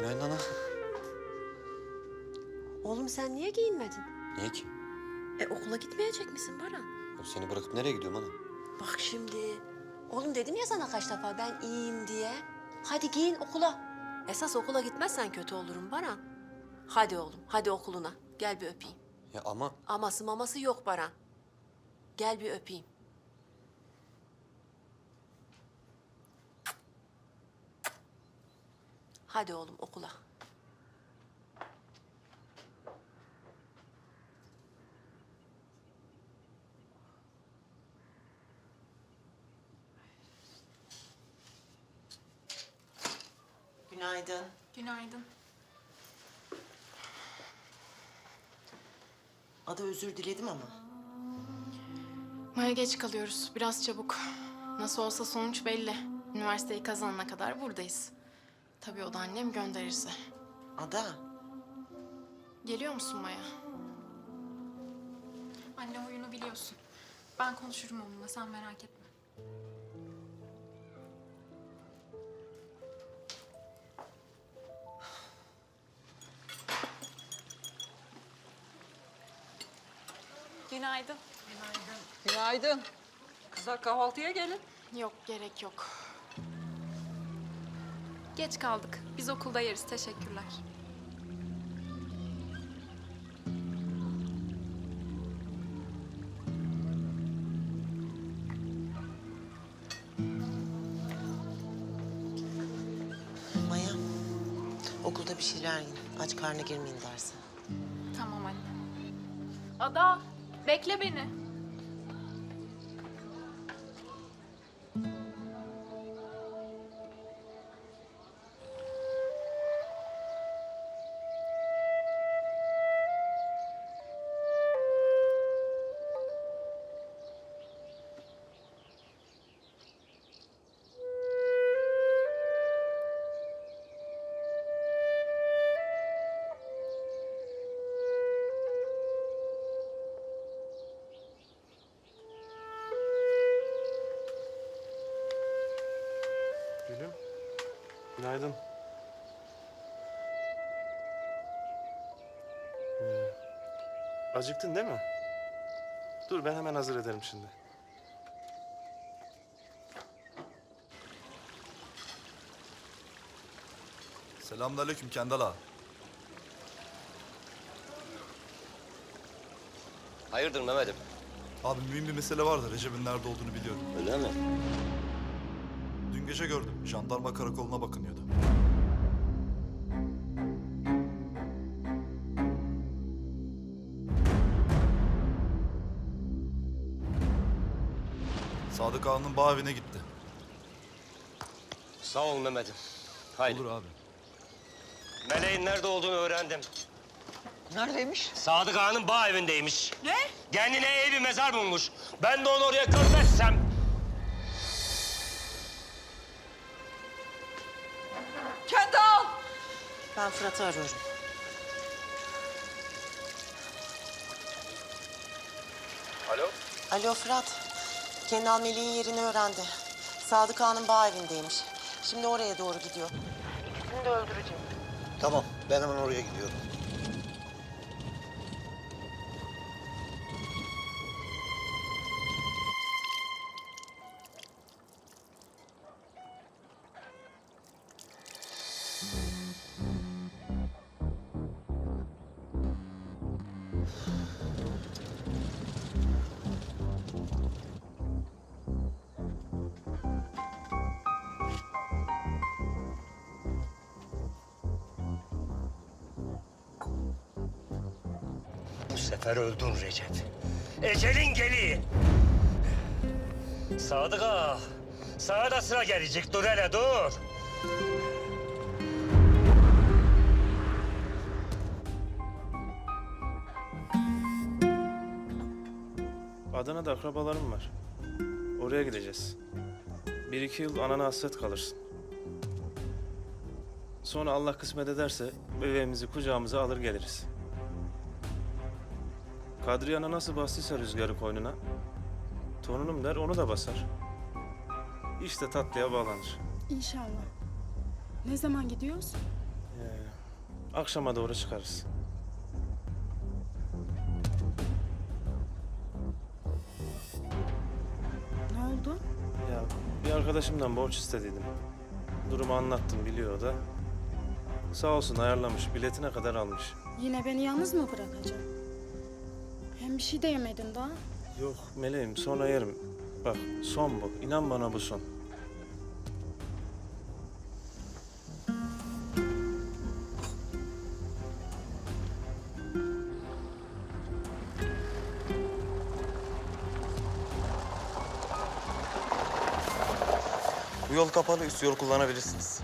Günaydın ana. Oğlum sen niye giyinmedin? Niye ki? E okula gitmeyecek misin Baran? Ya seni bırakıp nereye gidiyorum ana? Bak şimdi. Oğlum dedim ya sana kaç defa ben iyiyim diye. Hadi giyin okula. Esas okula gitmezsen kötü olurum Baran. Hadi oğlum, hadi okuluna. Gel bir öpeyim. Ya ama Aması maması yok Baran. Gel bir öpeyim. Hadi oğlum okula. Günaydın. Günaydın. Ada özür diledim ama. Maya geç kalıyoruz. Biraz çabuk. Nasıl olsa sonuç belli. Üniversiteyi kazanana kadar buradayız. Tabii o da annem gönderirse. Ada, Geliyor musun Maya? Anne huyunu biliyorsun. Ben konuşurum onunla sen merak etme. Günaydın. Günaydın. Kızlar kahvaltıya gelin. Yok gerek yok. Geç kaldık. Biz okulda yeriz. Teşekkürler. Maya. Okulda bir şeyler yiyin. Aç karnına girmeyin derse. Tamam anne. Ada, bekle beni. Günaydın. Hmm. Acıktın değil mi? Dur ben hemen hazır ederim şimdi. Selamünaleyküm Kendal ağa. hayırdır Mehmet'im? Abi mühim bir mesele var da Recep'in nerede olduğunu biliyorum. Öyle mi? Gece gördüm. Jandarma karakoluna bakınıyordu. Sadık Ağa'nın bağ evine gitti. Sağ ol Mehmet'im. Haydi. Olur abi. Meleğin nerede olduğunu öğrendim. Neredeymiş? Sadık Ağa'nın bağ evindeymiş. Ne? Kendine iyi bir mezar bulmuş. Ben de onu oraya gömmezsem... Ben Fırat'ı arıyorum. Alo? Alo Fırat. Kendal Melih'in yerini öğrendi. Sadık Ağa'nın bağ evindeymiş. Şimdi oraya doğru gidiyor. İkisini de öldürecek. Tamam, ben hemen oraya gidiyorum. Bu sefer öldün Recep. Ecelin geli. Sadık Ağa. Sana da sıra gelecek. Dur hele dur. Adana'da akrabalarım var. Oraya gideceğiz. Bir iki yıl anana hasret kalırsın. Sonra Allah kısmet ederse bebeğimizi kucağımıza alır geliriz. Kadriye ana nasıl bastıysa rüzgarı koynuna, torunum der onu da basar. İşte tatlıya bağlanır. İnşallah. Ne zaman gidiyoruz? Ee, Akşama doğru çıkarız. Arkadaşımdan borç istediydim. Durumu anlattım biliyor da. Sağ olsun ayarlamış. Biletine kadar almış. Yine beni yalnız mı bırakacaksın? Hem bir şey de yemedin daha. Yok meleğim sonra yerim. Bak son bu. İnan bana bu son. Bu yol kapalı, üst yol kullanabilirsiniz.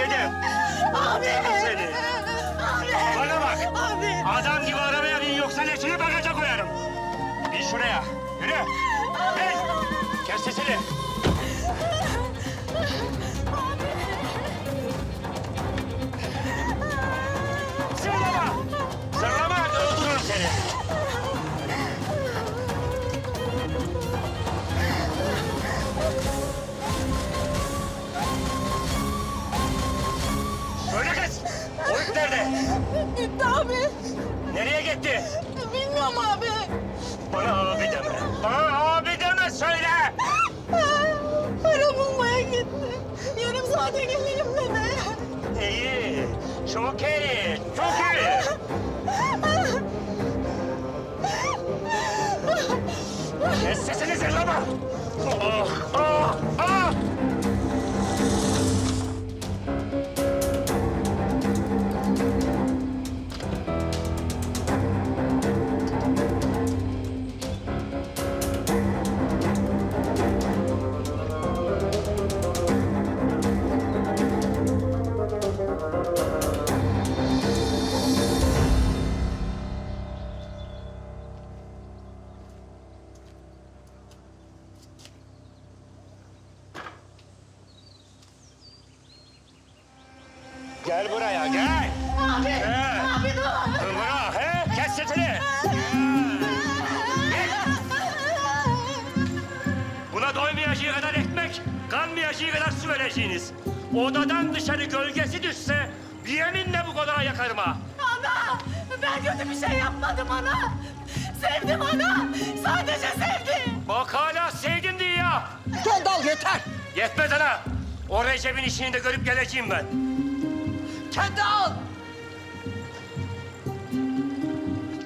Dedim. Abi. Seni. Abi. Bana bak. Abi. Adam gibi arabaya bin yoksa leşini bagaja koyarım. Bin şuraya. Yürü. Bin. Kes sesini. Gel buraya gel. Abi. He. Abi dur. Dur bana. He? Kes sesini. Buna doymayacağı kadar ekmek, kanmayacağı kadar su vereceğiniz. Odadan dışarı gölgesi düşse bir yeminle bu kodağı yakarım ha. Ana! Ben kötü bir şey yapmadım ana. Sevdim ana. Sadece sevdim. Bak hala sevdim diye ya. Kendal yeter. Yetmez ana. O Recep'in işini de görüp geleceğim ben. Kendal.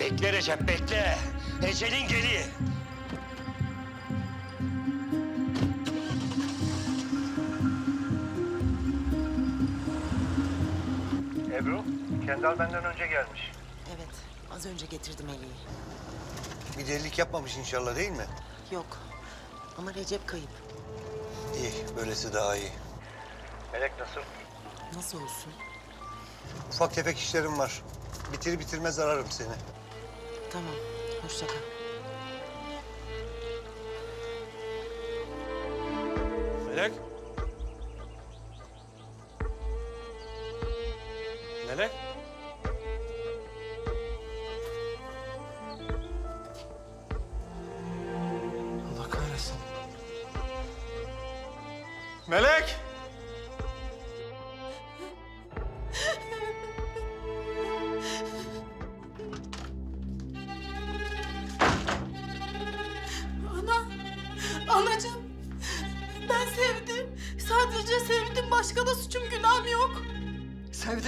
Bekle Recep bekle. Ecelin geliyor. Ebru, Kendal benden önce gelmiş. Evet, az önce getirdim Eli'yi. Bir delilik yapmamış inşallah değil mi? Yok. Ama Recep kayıp. İyi, böylesi daha iyi. Melek nasıl? Nasıl olsun? Ufak tefek işlerim var. Bitir bitirmez ararım seni. Tamam, hoşça kal. Melek? Melek? Allah kahretsin. Melek!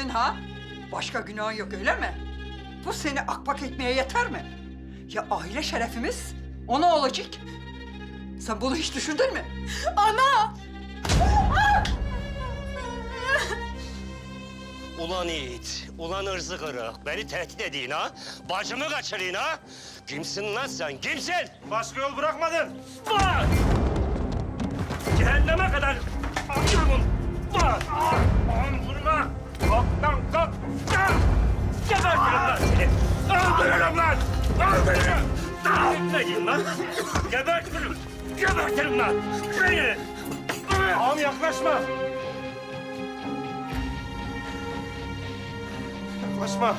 Sevdin ha? Başka günahın yok öyle mi? Bu seni akbak etmeye yeter mi? Ya aile şerefimiz ona olacak. Sen bunu hiç düşündün mü? Ulan Yiğit, ulan ırzı kırık. Beni tehdit edin ha? Bacımı kaçırın ha? Kimsin lan sen, kimsin? Başka yol bırakmadın. Bak! Cehenneme kadar yürümün. Bak! Aman vurma! Kalk lan kalk! Kalk! Gebertirim lan seni! Öldürürüm lan! Öldürürüm! Gitmeyeyim lan! Gebertirim! Gebertirim lan! Beni! Ağam yaklaşma. Yaklaşma.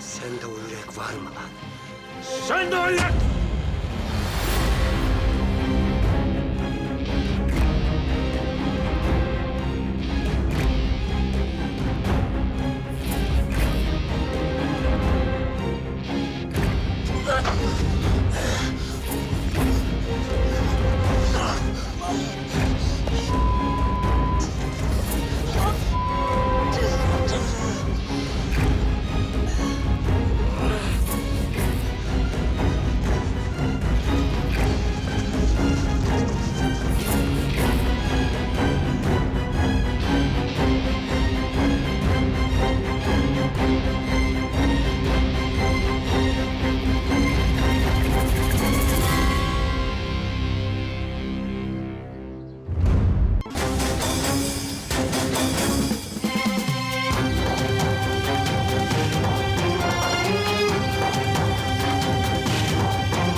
Sende o yürek var mı lan? Sende o yürek